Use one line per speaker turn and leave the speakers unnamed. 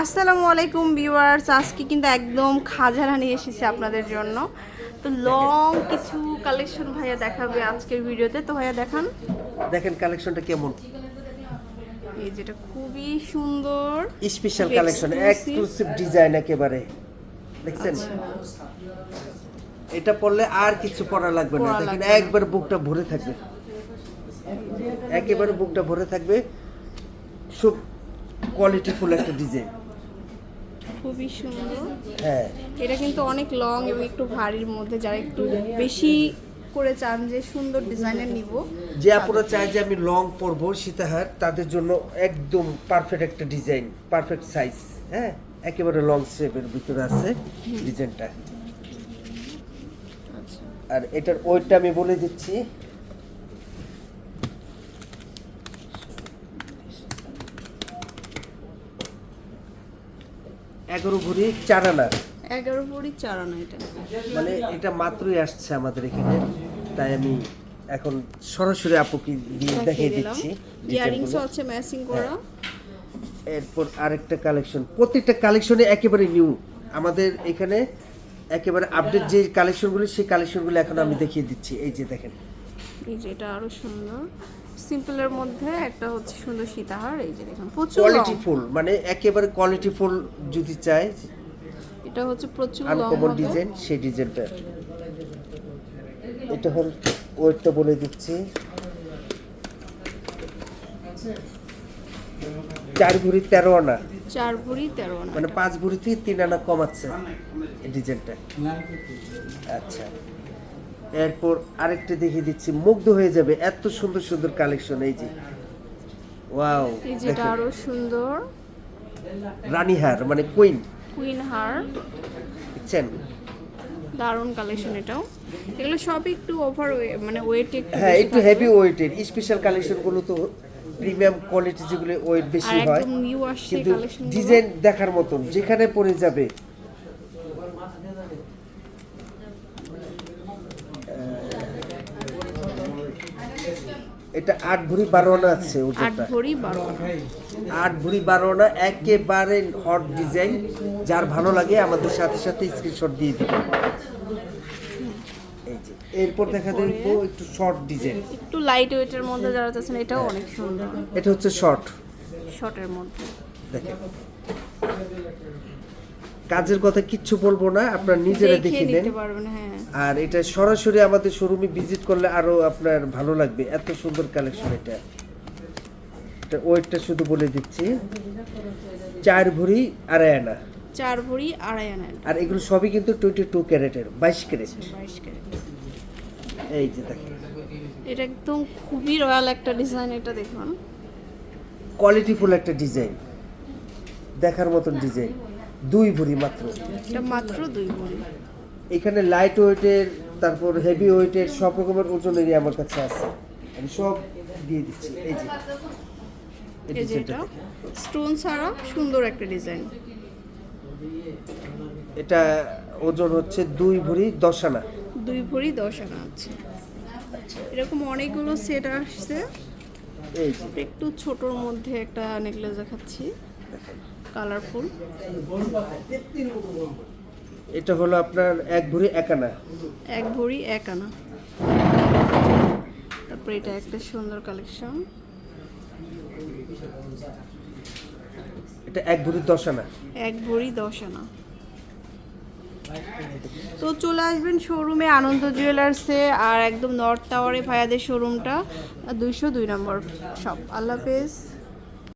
আসসালামু আলাইকুম ভিউয়ার্স। আজকে কিন্তু একদম খাজারা নিয়ে এসেছি আপনাদের জন্য। তো লং কিছু কালেকশন ভাইয়া দেখাবে আজকের ভিডিওতে। তো ভাইয়া দেখান।
দেখেন কালেকশনটা কেমন?
এই যেটা খুবই সুন্দর।
স্পেশাল কালেকশন এক্সক্লুসিভ ডিজাইন একেবারে। দেখছেন?
আচ্ছা।
এটা পড়লে আর কিছু পড়া লাগবে না। দেখেন একবার বুকটা ভরে থাকবে। একেবারে বুকটা ভরে থাকবে। খুব কোয়ালিটিফুল একটা ডিজাইন
খুবই সুন্দর।
হ্যাঁ।
এটা কিন্তু অনেক লং এবং একটু ভারীর মধ্যে যারা একটু বেশি করে চান যে সুন্দর ডিজাইনের নিব।
যে আপনারা চায় যে আমি লং পরবো সীতাহার তাদের জন্য একদম পারফেক্ট একটা ডিজাইন পারফেক্ট সাইজ হ্যাঁ? একেবারে লং শেপের ভিতরে আছে ডিজাইনটা
আচ্ছা।
আর এটার ওয়েটটা আমি বলে দিচ্ছি এগারো ভরি চার আনা
এগারো ভরি চার আনা এটা।
মানে এটা মাত্রই আসছে আমাদের এখানে। তাই আমি এখন সরাসরি আপুকে দিয়ে দেখিয়ে দিচ্ছি ডিজাইনগুলো।
আছে ম্যাচিং করা।
এরপর আরেকটা কালেকশন প্রত্যেকটা কালেকশনে একেবারে নিউ আমাদের এখানে একেবারে আপডেট যে কালেকশনগুলো সেই কালেকশনগুলো এখন আমি দেখিয়ে দিচ্ছি। এই যে দেখেন।
এই যে এটা আরও সুন্দর। সিম্পলের মধ্যে একটা হচ্ছে সুন্দর সীতাহার এই যে দেখুন প্রচুর
কোয়ালিটি ফুল মানে একেবারে কোয়ালিটি ফুল যদি চাই
এটা হচ্ছে প্রচুর
আনকমন ডিজাইন সেই ডিজাইনটা এটা হল ওয়েটটা বলে দিচ্ছি। চার ভরি তেরো আনা।
চার ভরি তেরো আনা।
মানে পাঁচ ভরি থেকে তিন আনা কমাচ্ছে এই ডিজাইনটা আচ্ছা। এরপর আরেকটা দেখিয়ে দিচ্ছি। মুগ্ধ হয়ে যাবে এত সুন্দর সুন্দর কালেকশন এই যে। ওয়াও
এই যেটা আরও সুন্দর।
রানীহার মানে কুইন
কুইন হার।
দেখছেন?
দারুণ কালেকশন এটাও। এগুলো সব একটু ওভার মানে ওয়েট একটু
হ্যাঁ একটু হেভি ওয়েটের স্পেশাল কালেকশনগুলো তো প্রিমিয়াম কোয়ালিটি যেগুলো ওয়েট বেশি হয়। কিন্তু
কালেকশন
ডিজাইন দেখার মতন যেখানে পরে যাবে এটা আট ভরি বারো আনা আছে
আট ভরি বারো আনা।
আট ভরি বারো আনা একেবারে হট ডিজাইন যার ভালো লাগে আমাদের সাথে সাথে স্ক্রিনশট দিয়ে দিবেন। এরপর দেখা দেখব একটু শর্ট ডিজাইন
একটু লাইট ওয়েটের মধ্যে যারা চাচ্ছেন এটাও অনেক সুন্দর।
এটা হচ্ছে শর্ট
শর্টের মধ্যে।
দেখেন। কাজের কথা কিচ্ছু বলব না আপনার নিজেরা
দেখে
নেন।
হ্যাঁ।
আর এটা সরাসরি আমাদের শোরুমে ভিজিট করলে আরও আপনার ভালো লাগবে এত সুন্দর কালেকশন এটা। এটা ওয়েটটা শুধু বলে দিচ্ছি। চার ভরি আড়াই আনা।
চার ভরি আড়াই আনা।
আর এগুলো সবই কিন্তু টোয়েন্টি টু ক্যারেটের বাইশ ক্যারেট।
বাইশ ক্যারেট।
এই যে দেখেন।
এটা একদম খুবই রয়্যাল একটা ডিজাইন এটা দেখুন।
কোয়ালিটিফুল একটা ডিজাইন দেখার মতন ডিজাইন দুই ভরি মাত্র।
এটা মাত্র দুই ভরি।
এখানে লাইট ওয়েটের তারপর হেভি ওয়েটের সব রকমের ওজনেরই আমার কাছে আছে। আমি সব দিয়ে দিচ্ছি। এই যে। এই
যে এটা। স্টোন ছাড়া সুন্দর একটা ডিজাইন
এটা ওজন হচ্ছে দুই ভরি দশ আনা
দুই ভরি দশ আনা আছে এরকম অনেকগুলো সেট আসছে।
এই
একটু ছোটোর মধ্যে একটা নেকলেস দেখাচ্ছি। কালারফুল।
এটা হলো আপনার এক ভরি এক আনা।
এক ভরি এক আনা। তারপরে এটা একটা সুন্দর কালেকশন।
এটা এক ভরি দশ আনা।
এক ভরি দশ আনা। তো চলে আসবেন শোরুমে আনন্দ জুয়েলার্সে আর একদম নর্থ টাওয়ারে ভাইয়াদের শোরুমটা দুইশো দুই নম্বর শপ। আল্লাহ হাফেজ।